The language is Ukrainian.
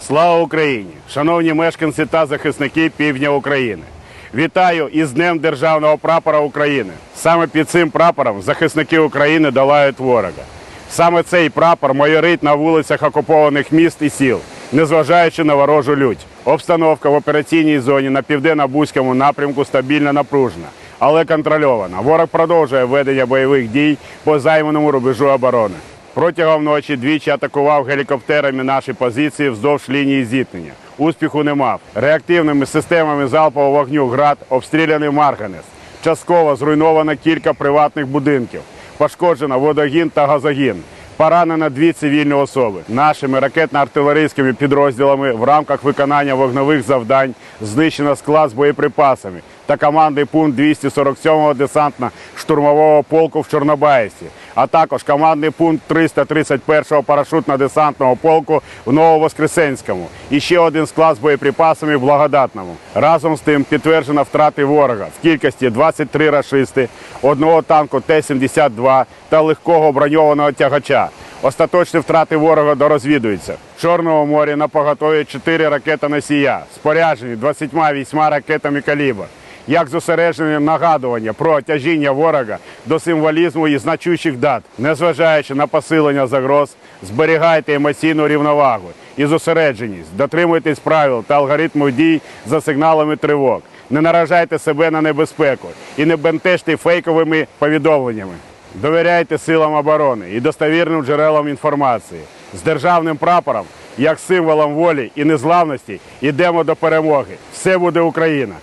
Слава Україні! Шановні мешканці та захисники півдня України! Вітаю із Днем Державного прапора України. Саме під цим прапором захисники України долають ворога. Саме цей прапор майорить на вулицях окупованих міст і сіл, незважаючи на ворожу лють. Обстановка в операційній зоні на південно-бузькому напрямку стабільно напружена, але контрольована. Ворог продовжує ведення бойових дій по займаному рубежу оборони. Протягом ночі двічі атакував гелікоптерами наші позиції вздовж лінії зіткнення. Успіху не мав. Реактивними системами залпового вогню ГРАД обстріляний Марганець. Частково зруйновано кілька приватних будинків. Пошкоджено водогін та газогін. Поранено дві цивільні особи. Нашими ракетно-артилерійськими підрозділами в рамках виконання вогневих завдань знищено склад з боєприпасами та командний пункт 247-го десантно-штурмового полку в Чорнобаївці, а також командний пункт 331-го парашутно-десантного полку в Нововоскресенському і ще один склад з боєприпасами в Благодатному. Разом з тим підтверджено втрати ворога в кількості 23 рашисти, одного танку Т-72 та легкого броньованого тягача. Остаточні втрати ворога дорозвідуються. В Чорному морі на поготові 4 ракетоносія, споряджені 28 ракетами калібр. Як зосередження нагадування про тяжіння ворога до символізму і значущих дат, незважаючи на посилення загроз, зберігайте емоційну рівновагу і зосередженість, дотримуйтесь правил та алгоритму дій за сигналами тривог. Не наражайте себе на небезпеку і не бентежте фейковими повідомленнями. Довіряйте силам оборони і достовірним джерелам інформації. З державним прапором, як символом волі і незламності, йдемо до перемоги. Все буде Україна!